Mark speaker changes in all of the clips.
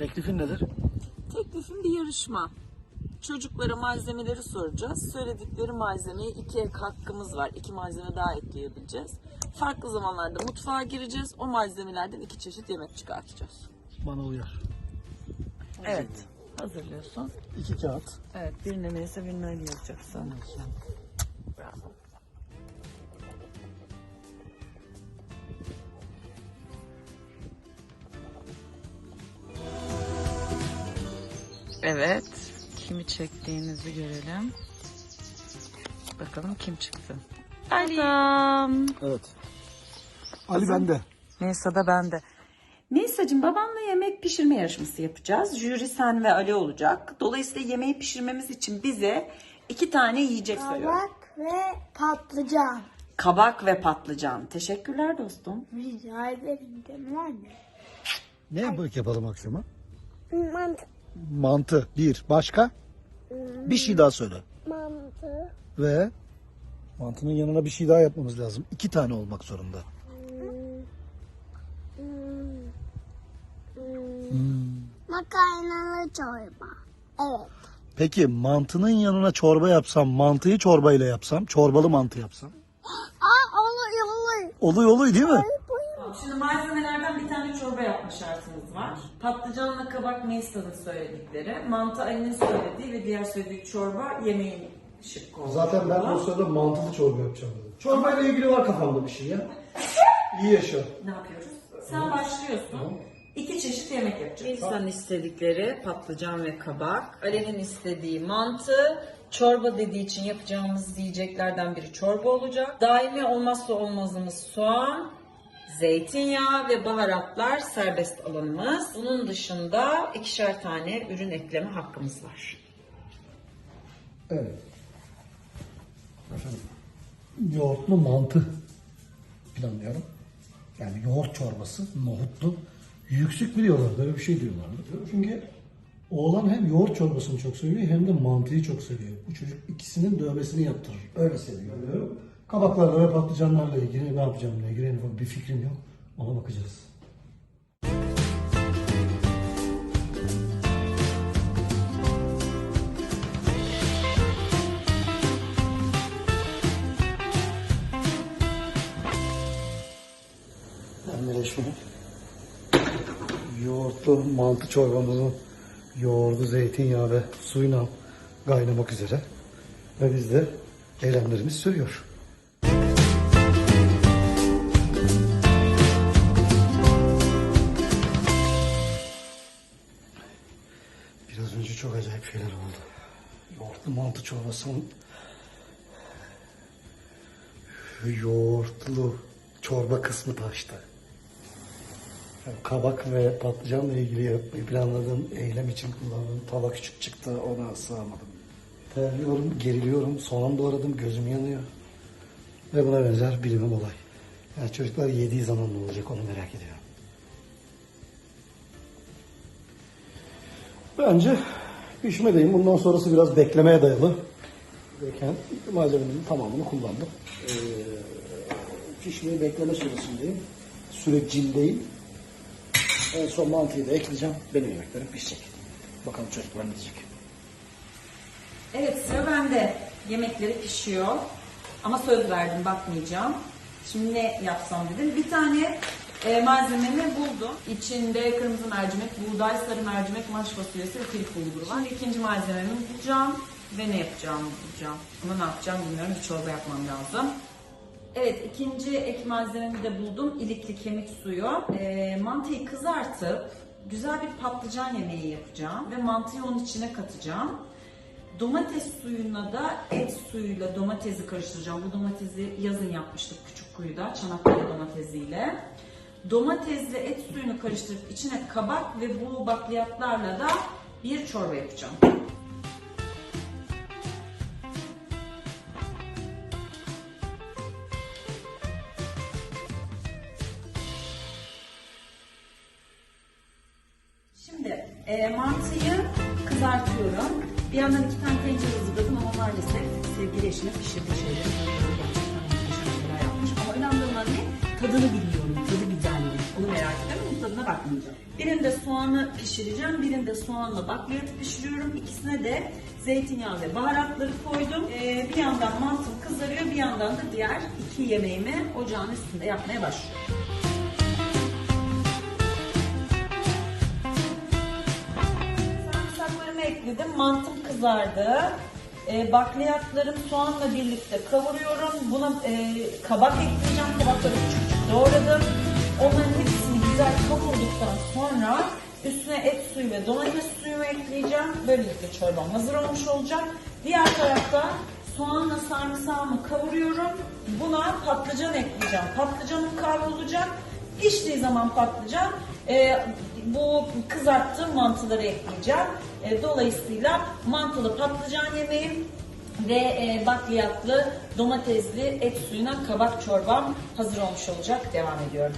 Speaker 1: Teklifin nedir?
Speaker 2: Teklifim bir yarışma. Çocuklara malzemeleri soracağız. Söyledikleri malzemeyi iki ek hakkımız var. İki malzeme daha ekleyebileceğiz. Farklı zamanlarda mutfağa gireceğiz. O malzemelerden iki çeşit yemek çıkartacağız.
Speaker 1: Bana uyar.
Speaker 2: Evet. Hazırlıyorsun.
Speaker 1: İki kağıt.
Speaker 2: Evet. Birine neyse birine yapacaksın. Bravo. Evet. Kimi çektiğinizi görelim. Bakalım kim çıktı. Alam.
Speaker 1: Evet. Ali bende.
Speaker 2: Neyse da bende. Nisa'cığım babanla yemek pişirme yarışması yapacağız. Jüri sen ve Ali olacak. Dolayısıyla yemeği pişirmemiz için bize iki tane yiyecek söylüyor.
Speaker 3: Kabak ve patlıcan.
Speaker 2: Kabak ve patlıcan. Teşekkürler dostum.
Speaker 3: Rica ederim anne.
Speaker 1: Ne yemek yapalım akşama?
Speaker 3: Mantı.
Speaker 1: Mantı. Bir. Başka? Bir şey daha söyle.
Speaker 3: Mantı.
Speaker 1: Ve mantının yanına bir şey daha yapmamız lazım. İki tane olmak zorunda.
Speaker 3: Makarnalı çorba. Evet.
Speaker 1: Peki mantının yanına çorba yapsam, mantıyı çorbayla yapsam, çorbalı mantı yapsam.
Speaker 3: Aa olur olur.
Speaker 1: Oluyor oluyor değil mi?
Speaker 2: Şimdi malzemelerden bir tane çorba yapma şartımız var. Patlıcanla kabak Melisa'nın söyledikleri, mantı Ali'nin söylediği ve diğer söylediği çorba yemeğin şıkkı oldu.
Speaker 1: Zaten ben o sırada mantılı çorba yapacağım dedim. Çorbayla ilgili var kafamda bir şey ya. İyi yaşa.
Speaker 2: Ne yapıyoruz? Sen başlıyorsun. İki çeşit yemek yapacağız. Melisa'nın istedikleri patlıcan ve kabak. Ali'nin istediği mantı. Çorba dediği için yapacağımız yiyeceklerden biri çorba olacak. Daimi olmazsa olmazımız soğan, zeytinyağı ve baharatlar serbest alanımız. Bunun dışında ikişer tane ürün ekleme hakkımız var.
Speaker 1: Evet. Efendim, yoğurtlu mantı planlıyorum. Yani yoğurt çorbası, nohutlu. Yüksük biliyorlar, böyle bir şey diyorlardı. Çünkü oğlan hem yoğurt çorbasını çok seviyor hem de mantıyı çok seviyor. Bu çocuk ikisinin dövmesini yaptırır. Öyle seviyor. diyorum. Kabaklarla ve patlıcanlarla ilgili ne yapacağımla ilgili en ufak bir fikrim yok. Ona bakacağız. Pembeleşme. Yoğurtlu mantı çorbamızın yoğurdu, zeytinyağı ve suyla kaynamak üzere. Ve biz de eylemlerimiz sürüyor. Şeyler oldu. Yoğurtlu mantı çorbasının yoğurtlu çorba kısmı taştı. Yani kabak ve patlıcanla ilgili yapmayı planladığım eylem için kullandığım tava küçük çıktı ona sığamadım. Terliyorum, geriliyorum, soğan doğradım, gözüm yanıyor. Ve buna benzer bilimim olay. Yani çocuklar yediği zaman ne olacak onu merak ediyorum. Bence pişmedeyim. Bundan sonrası biraz beklemeye dayalı. Derken malzemenin tamamını kullandım. Ee, pişmeyi bekleme süresindeyim. Sürecindeyim. En son mantıyı da ekleyeceğim. Benim yemeklerim pişecek. Bakalım çocuklar ne diyecek.
Speaker 2: Evet sıra bende. Yemekleri pişiyor. Ama söz verdim bakmayacağım. Şimdi ne yapsam dedim. Bir tane e, malzememi buldum. İçinde kırmızı mercimek, buğday, sarı mercimek, maş fasulyesi ve filik bulguru var. İkinci malzememi bulacağım ve ne yapacağımı bulacağım. Ama ne yapacağım bilmiyorum. Bir çorba yapmam lazım. Evet ikinci ek malzememi de buldum. İlikli kemik suyu. E, mantıyı kızartıp güzel bir patlıcan yemeği yapacağım. Ve mantıyı onun içine katacağım. Domates suyuna da et suyuyla domatesi karıştıracağım. Bu domatesi yazın yapmıştık küçük kuyuda Çanakkale domatesiyle. Domatesle et suyunu karıştırıp içine kabak ve bu bakliyatlarla da bir çorba yapacağım. Şimdi e, mantıyı kızartıyorum. Bir yandan iki tane tencere hazırladım ama maalesef sevgili eşime pişirdiği şeyleri. Gerçekten yapmış. Ama önemli olan? Tadını biliyorum. Onu merak ediyorum. Bunun tadına bakmayacağım. Birinde soğanı pişireceğim. Birinde soğanla bakliyatı pişiriyorum. İkisine de zeytinyağı ve baharatları koydum. Ee, bir yandan mantım kızarıyor. Bir yandan da diğer iki yemeğimi ocağın üstünde yapmaya başlıyorum. Sarımsaklarımı ekledim. Mantım kızardı. E, bakliyatlarım soğanla birlikte kavuruyorum. Buna e, kabak ekleyeceğim. Kabakları küçük küçük doğradım. Onların hepsini güzel kavurduktan sonra üstüne et suyu ve domates suyumu ekleyeceğim. Böylelikle çorbam hazır olmuş olacak. Diğer tarafta soğanla sarımsağımı kavuruyorum. Buna patlıcan ekleyeceğim. Patlıcanım kavrulacak. Piştiği zaman patlıcan e, bu kızarttığım mantıları ekleyeceğim. E, dolayısıyla mantılı patlıcan yemeğim ve e, bakliyatlı domatesli et suyuna kabak çorbam hazır olmuş olacak. Devam ediyorum.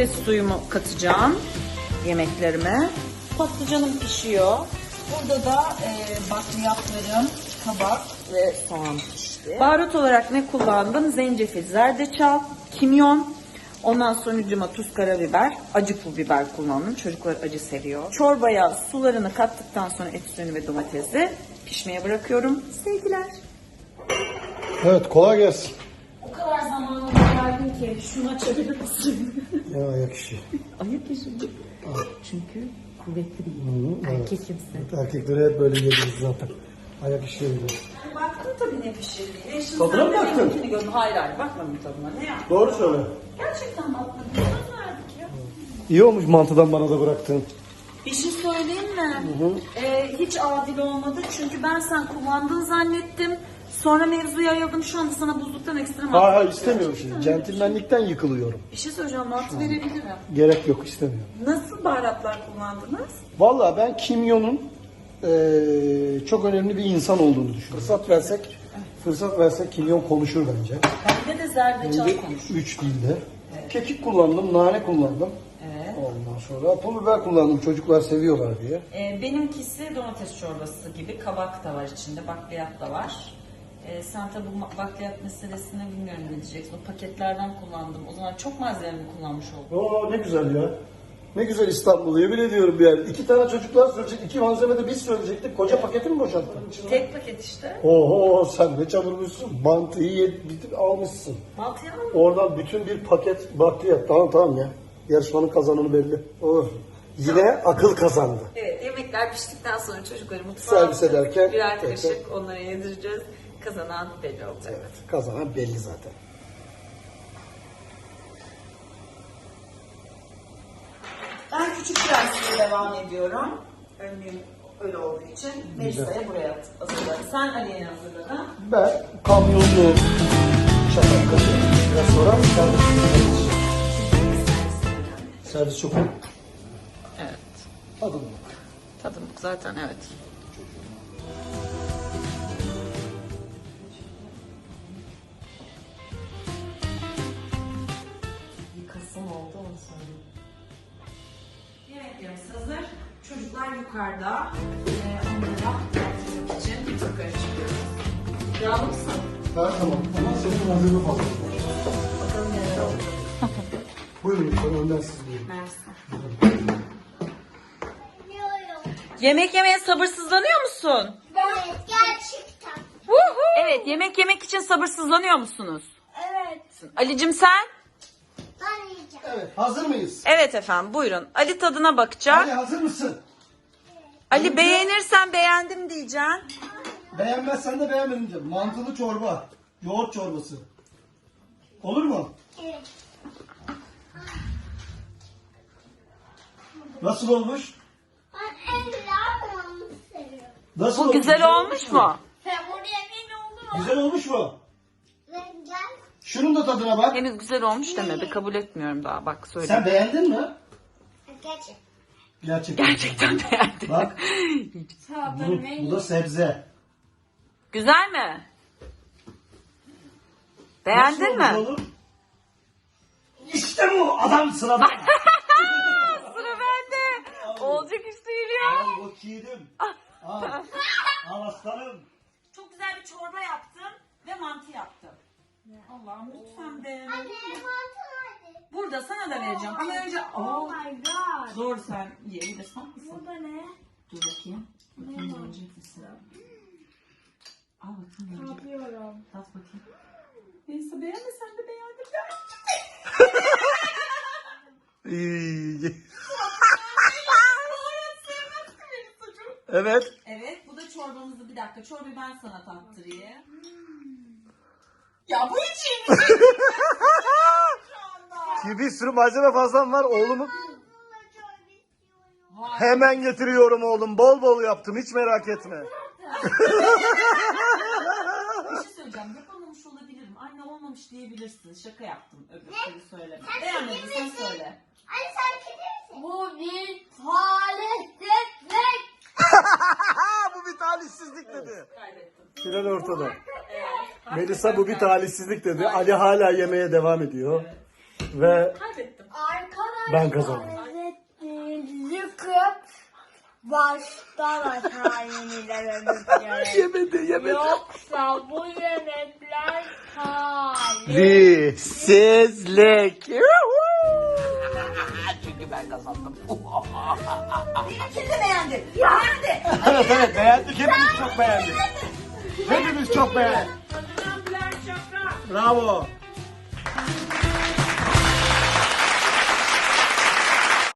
Speaker 2: Domates suyumu katacağım yemeklerime. Patlıcanım pişiyor. Burada da e, bakliyatlarım, kabak ve soğan pişti. Baharat olarak ne kullandım? Zencefil, zerdeçal, kimyon. Ondan sonucuma tuz, karabiber, acı pul biber kullandım. Çocuklar acı seviyor. Çorbaya sularını kattıktan sonra et suyunu ve domatesi pişmeye bırakıyorum. Sevgiler.
Speaker 1: Evet kolay gelsin.
Speaker 2: Ki şunu açabilir misin?
Speaker 1: Ya ayak işi.
Speaker 2: Ayak işi mi? Çünkü kuvvetli bir
Speaker 1: Hı, evet.
Speaker 2: erkekimsin.
Speaker 1: Evet, erkekleri hep böyle yediriz zaten. Ayak işi yediriz.
Speaker 2: Baktım tabii ne pişirdiğine. Şimdi
Speaker 1: Tadına
Speaker 2: sen
Speaker 1: mı
Speaker 2: de
Speaker 1: baktın?
Speaker 2: benimkini gördün. Hayır hayır bakmadım tadına. Ne yaptın?
Speaker 1: Doğru söyle.
Speaker 2: Gerçekten bakmadım. Söz verdik ya.
Speaker 1: İyi olmuş mantıdan bana da bıraktın.
Speaker 2: Bir şey söyleyeyim mi? Ee, hiç adil olmadı. Çünkü ben sen kullandığını zannettim. Sonra mevzu yayıldım. Şu anda sana buzluktan ekstra
Speaker 1: hayır
Speaker 2: yapacağım.
Speaker 1: istemiyorum şimdi. Centilmenlikten yıkılıyorum.
Speaker 2: Bir şey söyleyeceğim. Mantı verebilirim.
Speaker 1: Gerek yok istemiyorum.
Speaker 2: Nasıl baharatlar kullandınız?
Speaker 1: Vallahi ben kimyonun eee, çok önemli bir insan olduğunu düşünüyorum. Fırsat versek, fırsat versek kimyon konuşur bence.
Speaker 2: Bende de zerdeçal konuş.
Speaker 1: üç dilde. Kekik kullandım, nane kullandım.
Speaker 2: Evet.
Speaker 1: Ondan sonra pul biber kullandım çocuklar seviyorlar diye.
Speaker 2: Ee, benimkisi domates çorbası gibi kabak da var içinde, bakliyat da var. Ee, sen tabi bu bakliyat meselesine bilmiyorum ne diyeceksin. O paketlerden kullandım. O zaman çok malzeme kullanmış oldum.
Speaker 1: Oo ne güzel ya. Ne güzel İstanbul'u yemin ediyorum bir yer. İki tane çocuklar söyleyecek, iki malzeme de biz söyleyecektik. Koca paketi mi boşalttın?
Speaker 2: Tek paket işte.
Speaker 1: Oho sen ne çamurmuşsun. Mantıyı yed, bitir, almışsın.
Speaker 2: Mantıya mı?
Speaker 1: Oradan bütün bir paket bakliyat. Tamam tamam ya. Yarışmanın kazananı belli. Oh. Yine akıl kazandı.
Speaker 2: Evet, yemekler piştikten sonra çocukları mutfağa
Speaker 1: Servis ederken
Speaker 2: birer kaşık onlara yedireceğiz. Kazanan belli olacak.
Speaker 1: Evet kazanan belli zaten.
Speaker 2: Ben küçük prensiyle devam ediyorum. Önlüğüm öyle olduğu için Melisa'ya buraya hazırladım. Sen Aliye'ni hazırladın.
Speaker 1: Ben kamyonlu şafak kaşığı. Biraz sonra servis. Servis çok.
Speaker 2: Evet.
Speaker 1: Adım yok.
Speaker 2: Tadım zaten evet. Yemeklerimiz hazır. Çocuklar yukarıda. Ee, onlara yaptırmak için yukarı çıkıyoruz. Yağlı mısın?
Speaker 1: Her zaman. Ama senin malzeme fazla.
Speaker 2: Bakalım neler oldu.
Speaker 1: Buyurun lütfen önden siz buyurun.
Speaker 2: Mersi. Yemek yemeye sabırsızlanıyor musun?
Speaker 3: Evet gerçekten.
Speaker 2: Evet, yemek yemek için sabırsızlanıyor musunuz?
Speaker 3: Evet.
Speaker 2: Alicim sen?
Speaker 1: Evet hazır mıyız?
Speaker 2: Evet efendim, buyurun. Ali tadına bakacak.
Speaker 1: Ali hazır mısın?
Speaker 2: Ali beğenirsen beğendim diyeceksin.
Speaker 1: Beğenmezsen de beğenmedim diyeceğim. Mantılı çorba. Yoğurt çorbası. Olur mu?
Speaker 3: Evet.
Speaker 1: Nasıl olmuş?
Speaker 3: Ben en lavamı seviyorum.
Speaker 1: Nasıl
Speaker 2: Bu güzel olmuş mu?
Speaker 3: Favori yemeğin oldu mu?
Speaker 1: Güzel olmuş mu? Şunun da tadına bak.
Speaker 2: Henüz güzel olmuş deme be, kabul etmiyorum daha. Bak söyle.
Speaker 1: Sen beğendin mi?
Speaker 3: Gerçekten.
Speaker 1: Gerçekten.
Speaker 2: Gerçekten beğendim.
Speaker 1: Bak bu, bu da sebze.
Speaker 2: Güzel mi? Beğendin
Speaker 1: Nasıl
Speaker 2: mi?
Speaker 1: oğlum? İşte bu adam sırada.
Speaker 2: Sıra bende. Olacak iş değil ya.
Speaker 1: Al yedim. Al. Al aslanım.
Speaker 2: Çok güzel bir çorba yaptım ve mantı yaptım. Allah'ım lütfen be.
Speaker 3: Anne mantı nerede?
Speaker 2: Burada sana da vereceğim ama önce...
Speaker 3: Oh
Speaker 2: Aa,
Speaker 3: my god.
Speaker 2: zor sen yiyebilirsin mısın?
Speaker 3: Bu da ne?
Speaker 2: Dur bakayım. Bakayım görecek misin? Al bakayım görecek.
Speaker 3: Yapıyorum.
Speaker 2: Tat bakayım. Neyse beğenmesen de beğendim.
Speaker 1: evet.
Speaker 2: Evet bu da çorbamızı bir dakika. Çorbayı ben sana tattırayım. Ya bu hiç iyi bir şey değil. Şu anda.
Speaker 1: Ki bir sürü malzeme fazlam var oğlumu.
Speaker 2: Vay.
Speaker 1: Hemen getiriyorum oğlum. Bol bol yaptım hiç merak etme.
Speaker 2: Bir şey söyleyeceğim. Yapamamış olabilirim. Anne olmamış diyebilirsin. Şaka yaptım. Öbürleri söyleme. Beğenmediysen söyle.
Speaker 3: Anne sen kedi misin? Bu bir talihsizlik.
Speaker 1: bu bir talihsizlik dedi.
Speaker 2: Kaybettim.
Speaker 1: Final ortada. Melisa bu bir talihsizlik dedi. Ali hala yemeye devam ediyor. Ve
Speaker 2: Kaybettim.
Speaker 3: Arkadaşlar.
Speaker 1: Ben kazandım.
Speaker 3: Yıkıp baştan aşağı yenilememek
Speaker 1: yemedi yemedi.
Speaker 3: Yoksa bu yemekler talih.
Speaker 1: Talihsizlik.
Speaker 2: Çünkü ben kazandım. Benimkini de beğendin. Beğendi.
Speaker 1: evet evet beğendik. Hepimiz çok beğendik. Hepimiz çok beğendik. Bravo!